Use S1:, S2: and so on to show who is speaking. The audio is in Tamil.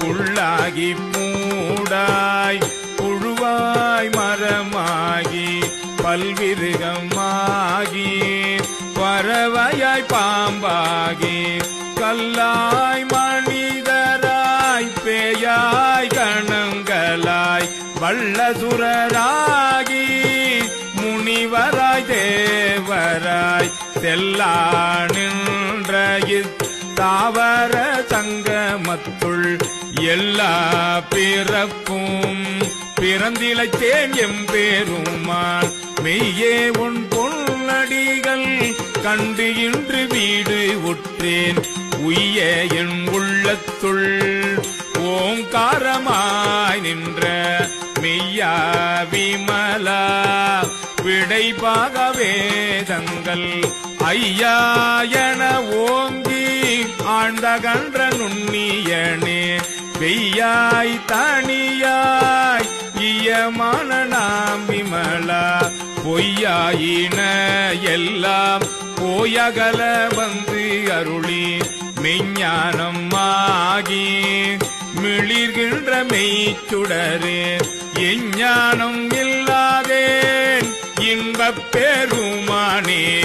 S1: புள்ளாகி மூடாய் புழுவாய் மரமாகி பல்விருகமாகி பறவையாய் பாம்பாகி கல்லாய் மனிதராய் பேயாய் கணங்களாய் வல்லசுரராகி முனிவராய் தேவராய் செல்லா நின்ற தாவர சங்க எல்லா பிறப்பும் பிறந்திழைத்தேன் எம்பேருமான். மெய்யே உன் பொன்னடிகள் கண்டு இன்று வீடு உற்றேன். உய்ய என் உள்ளத்துள் ஓங்காரமாய் நின்ற மெய்யா விமலா. விடைபாக வேதங்கள் ஐயா என ஓங்கி ஆழ்ந்த கன்ற நுண்ணியனே. வெய்யாய் தனியாய் இயமான நாம் விமலா பொய்யாயின எல்லாம் போயகல வந்து அருளி மெஞ்ஞானம் ஆகி மிளிர்கின்ற மெய்ச்சுடரே எஞ்ஞானம் இல்லாதேன் இன்பப் பெருமானே.